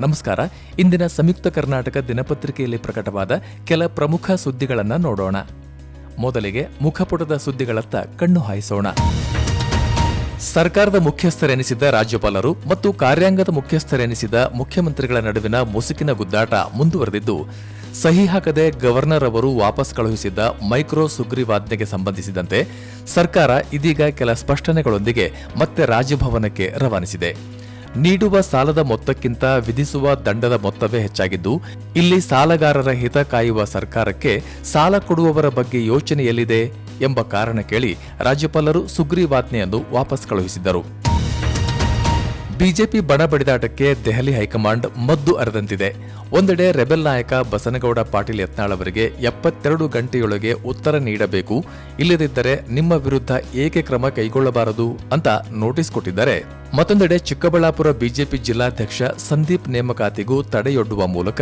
ನಮಸ್ಕಾರ. ಇಂದಿನ ಸಂಯುಕ್ತ ಕರ್ನಾಟಕ ದಿನಪತ್ರಿಕೆಯಲ್ಲಿ ಪ್ರಕಟವಾದ ಕೆಲ ಪ್ರಮುಖ ಸುದ್ದಿಗಳನ್ನು ನೋಡೋಣ. ಮೊದಲಿಗೆ ಮುಖಪುಟದ ಸುದ್ದಿಗಳತ್ತ ಕಣ್ಣು ಹಾಯಿಸೋಣ. ಸರ್ಕಾರದ ಮುಖ್ಯಸ್ಥರೆನಿಸಿದ ರಾಜ್ಯಪಾಲರು ಮತ್ತು ಕಾರ್ಯಾಂಗದ ಮುಖ್ಯಸ್ಥರೆನಿಸಿದ ಮುಖ್ಯಮಂತ್ರಿಗಳ ನಡುವಿನ ಮುಸುಕಿನ ಗುದ್ದಾಟ ಮುಂದುವರೆದಿದ್ದು, ಸಹಿ ಹಾಕದೆ ಗವರ್ನರ್ ಅವರು ವಾಪಸ್ ಕಳುಹಿಸಿದ್ದ ಮೈಕ್ರೋ ಸುಗ್ರೀವಾಜ್ಞೆಗೆ ಸಂಬಂಧಿಸಿದಂತೆ ಸರ್ಕಾರ ಇದೀಗ ಕೆಲ ಸ್ಪಷ್ಟನೆಗಳೊಂದಿಗೆ ಮತ್ತೆ ರಾಜಭವನಕ್ಕೆ ರವಾನಿಸಿದೆ. ನೀಡುವ ಸಾಲದ ಮೊತ್ತಕ್ಕಿಂತ ವಿಧಿಸುವ ದಂಡದ ಮೊತ್ತವೇ ಹೆಚ್ಚಾಗಿದ್ದು, ಇಲ್ಲಿ ಸಾಲಗಾರರ ಹಿತ ಕಾಯುವ ಸರ್ಕಾರಕ್ಕೆ ಸಾಲ ಕೊಡುವವರ ಬಗ್ಗೆ ಯೋಚನೆಯಲ್ಲಿದೆ ಎಂಬ ಕಾರಣ ಕೇಳಿ ರಾಜ್ಯಪಾಲರು ಸುಗ್ರೀವಾಜ್ಞೆಯನ್ನು ವಾಪಸ್ ಕಳುಹಿಸಿದ್ದರು. ಬಿಜೆಪಿ ಬಣ ಬಡಿದಾಟಕ್ಕೆ ದೆಹಲಿ ಹೈಕಮಾಂಡ್ ಮದ್ದು ಅರೆದಂತಿದೆ. ಒಂದೆಡೆ ರೆಬೆಲ್ ನಾಯಕ ಬಸನಗೌಡ ಪಾಟೀಲ್ ಯತ್ನಾಳ್ ಅವರಿಗೆ ಎಪ್ಪತ್ತೆರಡು ಗಂಟೆಯೊಳಗೆ ಉತ್ತರ ನೀಡಬೇಕು. ಇಲ್ಲದಿದ್ದರೆ ನಿಮ್ಮ ವಿರುದ್ಧ ಏಕೆ ಕ್ರಮ ಕೈಗೊಳ್ಳಬಾರದು ಅಂತ ನೋಟಿಸ್ ಕೊಟ್ಟಿದ್ದಾರೆ. ಮತ್ತೊಂದೆಡೆ ಚಿಕ್ಕಬಳ್ಳಾಪುರ ಬಿಜೆಪಿ ಜಿಲ್ಲಾಧ್ಯಕ್ಷ ಸಂದೀಪ್ ನೇಮಕಾತಿಗೂ ತಡೆಯೊಡ್ಡುವ ಮೂಲಕ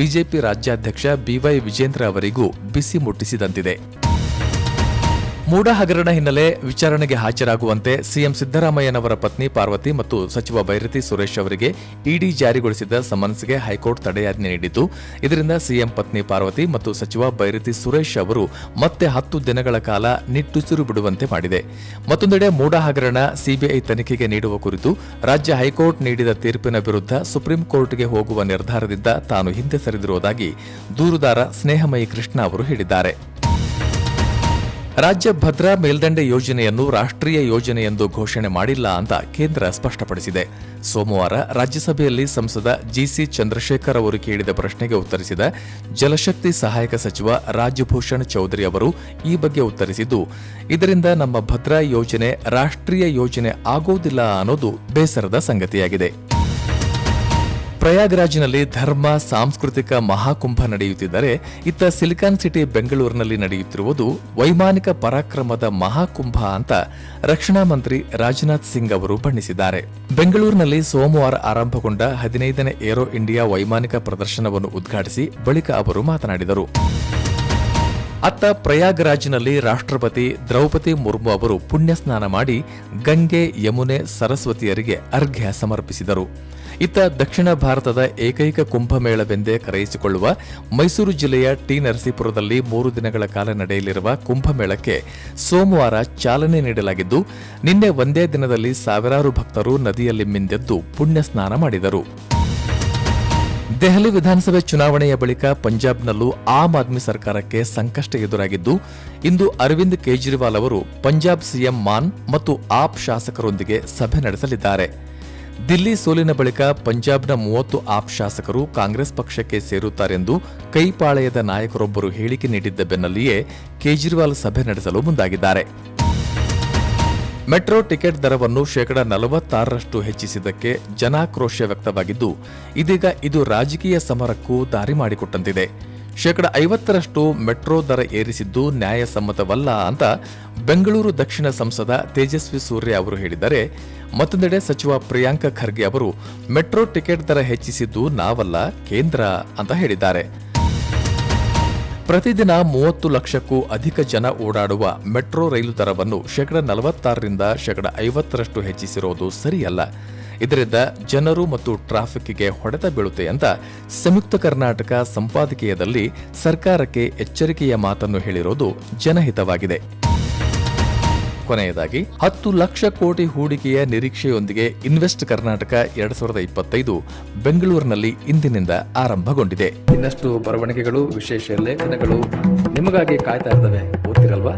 ಬಿಜೆಪಿ ರಾಜ್ಯಾಧ್ಯಕ್ಷ ಬಿವೈ ವಿಜೇಂದ್ರ ಅವರಿಗೂ ಬಿಸಿ ಮುಟ್ಟಿಸಿದಂತಿದೆ. ಮೂಡ ಹಗರಣ ಹಿನ್ನೆಲೆ ವಿಚಾರಣೆಗೆ ಹಾಜರಾಗುವಂತೆ ಸಿಎಂ ಸಿದ್ದರಾಮಯ್ಯನವರ ಪತ್ನಿ ಪಾರ್ವತಿ ಮತ್ತು ಸಚಿವ ಬೈರತಿ ಸುರೇಶ್ ಅವರಿಗೆ ಇಡಿ ಜಾರಿಗೊಳಿಸಿದ ಸಮನ್ಸ್ಗೆ ಹೈಕೋರ್ಟ್ ತಡೆಯಾಜ್ಞೆ ನೀಡಿದ್ದು, ಇದರಿಂದ ಸಿಎಂ ಪತ್ನಿ ಪಾರ್ವತಿ ಮತ್ತು ಸಚಿವ ಬೈರತಿ ಸುರೇಶ್ ಅವರು ಮತ್ತೆ ಹತ್ತು ದಿನಗಳ ಕಾಲ ನಿಟ್ಟುಸಿರು ಬಿಡುವಂತೆ ಮಾಡಿದೆ. ಮತ್ತೊಂದೆಡೆ ಮೂಡ ಹಗರಣ ಸಿಬಿಐ ತನಿಖೆಗೆ ನೀಡುವ ಕುರಿತು ರಾಜ್ಯ ಹೈಕೋರ್ಟ್ ನೀಡಿದ ತೀರ್ಪಿನ ವಿರುದ್ಧ ಸುಪ್ರೀಂ ಕೋರ್ಟ್ಗೆ ಹೋಗುವ ನಿರ್ಧಾರದಿಂದ ತಾನು ಹಿಂದೆ ಸರಿದಿರುವುದಾಗಿ ದೂರುದಾರ ಸ್ನೇಹಮಯಿ ಕೃಷ್ಣ ಅವರು ಹೇಳಿದ್ದಾರೆ. ರಾಜ್ಯ ಭದ್ರಾ ಮೇಲ್ದಂಡೆ ಯೋಜನೆಯನ್ನು ರಾಷ್ಟ್ರೀಯ ಯೋಜನೆ ಎಂದು ಘೋಷಣೆ ಮಾಡಿಲ್ಲ ಅಂತ ಕೇಂದ್ರ ಸ್ಪಷ್ಟಪಡಿಸಿದೆ. ಸೋಮವಾರ ರಾಜ್ಯಸಭೆಯಲ್ಲಿ ಸಂಸದ ಜಿಸಿ ಚಂದ್ರಶೇಖರ್ ಅವರು ಕೇಳಿದ ಪ್ರಶ್ನೆಗೆ ಉತ್ತರಿಸಿದ ಜಲಶಕ್ತಿ ಸಹಾಯಕ ಸಚಿವ ರಾಜ್ಯಭೂಷಣ್ ಚೌಧರಿ ಅವರು ಈ ಬಗ್ಗೆ ಉತ್ತರಿಸಿದ್ದು, ಇದರಿಂದ ನಮ್ಮ ಭದ್ರಾ ಯೋಜನೆ ರಾಷ್ಟ್ರೀಯ ಯೋಜನೆ ಆಗೋದಿಲ್ಲ ಅನ್ನೋದು ಬೇಸರದ ಸಂಗತಿಯಾಗಿದೆ. ಪ್ರಯಾಗ್ರಾಜ್ನಲ್ಲಿ ಧರ್ಮ, ಸಾಂಸ್ಕೃತಿಕ ಮಹಾಕುಂಭ ನಡೆಯುತ್ತಿದ್ದರೆ, ಇತ್ತ ಸಿಲಿಕಾನ್ ಸಿಟಿ ಬೆಂಗಳೂರಿನಲ್ಲಿ ನಡೆಯುತ್ತಿರುವುದು ವೈಮಾನಿಕ ಪರಾಕ್ರಮದ ಮಹಾಕುಂಭ ಅಂತ ರಕ್ಷಣಾ ಮಂತ್ರಿ ರಾಜನಾಥ್ ಸಿಂಗ್ ಅವರು ಬಣ್ಣಿಸಿದ್ದಾರೆ. ಬೆಂಗಳೂರಿನಲ್ಲಿ ಸೋಮವಾರ ಆರಂಭಗೊಂಡ ಹದಿನೈದನೇ ಏರೋ ಇಂಡಿಯಾ ವೈಮಾನಿಕ ಪ್ರದರ್ಶನವನ್ನು ಉದ್ಘಾಟಿಸಿ ಬಳಿಕ ಅವರು ಮಾತನಾಡಿದರು. ಅತ್ತ ಪ್ರಯಾಗರಾಜ್ನಲ್ಲಿ ರಾಷ್ಟ್ರಪತಿ ದ್ರೌಪದಿ ಮುರ್ಮು ಅವರು ಪುಣ್ಯಸ್ನಾನ ಮಾಡಿ ಗಂಗೆ, ಯಮುನೆ, ಸರಸ್ವತಿಯರಿಗೆ ಅರ್ಘ್ಯ ಸಮರ್ಪಿಸಿದರು. ಇತ್ತ ದಕ್ಷಿಣ ಭಾರತದ ಏಕೈಕ ಕುಂಭಮೇಳವೆಂದೇ ಕರೆಯಿಸಿಕೊಳ್ಳುವ ಮೈಸೂರು ಜಿಲ್ಲೆಯ ಟಿ ನರಸೀಪುರದಲ್ಲಿ ಮೂರು ದಿನಗಳ ಕಾಲ ನಡೆಯಲಿರುವ ಕುಂಭಮೇಳಕ್ಕೆ ಸೋಮವಾರ ಚಾಲನೆ ನೀಡಲಾಗಿದ್ದು, ನಿನ್ನೆ ಒಂದೇ ದಿನದಲ್ಲಿ ಸಾವಿರಾರು ಭಕ್ತರು ನದಿಯಲ್ಲಿ ಮಿಂದೆದ್ದು ಪುಣ್ಯಸ್ನಾನ ಮಾಡಿದರು. ದೆಹಲಿ ವಿಧಾನಸಭೆ ಚುನಾವಣೆಯ ಬಳಿಕ ಪಂಜಾಬ್ನಲ್ಲೂ ಆಮ್ ಆದ್ಮಿ ಸರ್ಕಾರಕ್ಕೆ ಸಂಕಷ್ಟ ಎದುರಾಗಿದ್ದು, ಇಂದು ಅರವಿಂದ್ ಕೇಜ್ರಿವಾಲ್ ಅವರು ಪಂಜಾಬ್ ಸಿಎಂ ಮಾನ್ ಮತ್ತು ಆಪ್ ಶಾಸಕರೊಂದಿಗೆ ಸಭೆ ನಡೆಸಲಿದ್ದಾರೆ. ದಿಲ್ಲಿ ಸೋಲಿನ ಬಳಿಕ ಪಂಜಾಬ್ನ ಮೂವತ್ತು ಆಪ್ ಶಾಸಕರು ಕಾಂಗ್ರೆಸ್ ಪಕ್ಷಕ್ಕೆ ಸೇರುತ್ತಾರೆಂದು ಕೈಪಾಳೆಯದ ನಾಯಕರೊಬ್ಬರು ಹೇಳಿಕೆ ನೀಡಿದ್ದ ಬೆನ್ನಲ್ಲಿಯೇ ಕೇಜ್ರಿವಾಲ್ ಸಭೆ ನಡೆಸಲು ಮುಂದಾಗಿದ್ದಾರೆ. ಮೆಟ್ರೋ ಟಿಕೆಟ್ ದರವನ್ನು ಶೇಕಡ ನಲವತ್ತಾರರಷ್ಟು ಹೆಚ್ಚಿಸಿದ್ದಕ್ಕೆ ಜನಾಕ್ರೋಶ ವ್ಯಕ್ತವಾಗಿದ್ದು, ಇದೀಗ ಇದು ರಾಜಕೀಯ ಸಮರಕ್ಕೂ ದಾರಿ ಮಾಡಿಕೊಟ್ಟಂತಿದೆ. ಶೇಕಡ ಐವತ್ತರಷ್ಟು ಮೆಟ್ರೋ ದರ ಏರಿಸಿದ್ದು ನ್ಯಾಯಸಮ್ಮತವಲ್ಲ ಅಂತ ಬೆಂಗಳೂರು ದಕ್ಷಿಣ ಸಂಸದ ತೇಜಸ್ವಿ ಸೂರ್ಯ ಅವರು ಹೇಳಿದರೆ ಮತ್ತೊಂದೆಡೆ ಸಚಿವ ಪ್ರಿಯಾಂಕ ಖರ್ಗೆ ಅವರು, ಮೆಟ್ರೋ ಟಿಕೆಟ್ ದರ ಹೆಚ್ಚಿಸಿದ್ದು ನಾವಲ್ಲ, ಕೇಂದ್ರ ಅಂತ ಹೇಳಿದ್ದಾರೆ. ಪ್ರತಿದಿನ ಮೂವತ್ತು ಲಕ್ಷಕ್ಕೂ ಅಧಿಕ ಜನ ಓಡಾಡುವ ಮೆಟ್ರೋ ರೈಲು ದರವನ್ನು ಶೇಕಡ ನಲವತ್ತಾರರಿಂದ ಶೇಕಡ ಐವತ್ತರಷ್ಟು ಹೆಚ್ಚಿಸಿರೋದು ಸರಿಯಲ್ಲ. ಇದರಿಂದ ಜನರು ಮತ್ತು ಟ್ರಾಫಿಕ್ಗೆ ಹೊಡೆತ ಬೀಳುತ್ತೆ ಅಂತ ಸಂಯುಕ್ತ ಕರ್ನಾಟಕ ಸಂಪಾದಕೀಯದಲ್ಲಿ ಸರ್ಕಾರಕ್ಕೆ ಎಚ್ಚರಿಕೆಯ ಮಾತನ್ನು ಹೇಳಿರೋದು ಜನಹಿತವಾಗಿದೆ. ಕೊನೆಯದಾಗಿ, ಹತ್ತು ಲಕ್ಷ ಕೋಟಿ ಹೂಡಿಕೆಯ ನಿರೀಕ್ಷೆಯೊಂದಿಗೆ ಇನ್ವೆಸ್ಟ್ ಕರ್ನಾಟಕ ಎರಡ್ ಸಾವಿರದ ಇಪ್ಪತ್ತೈದು ಬೆಂಗಳೂರಿನಲ್ಲಿ ಇಂದಿನಿಂದ ಆರಂಭಗೊಂಡಿದೆ. ಇನ್ನಷ್ಟು ಬರವಣಿಗೆಗಳು, ವಿಶೇಷ ಲೇಖನಗಳು ನಿಮಗಾಗಿ ಕಾಯ್ತಾ ಇರ್ತವೆ. ಓದ್ತಿರಲ್ವಾ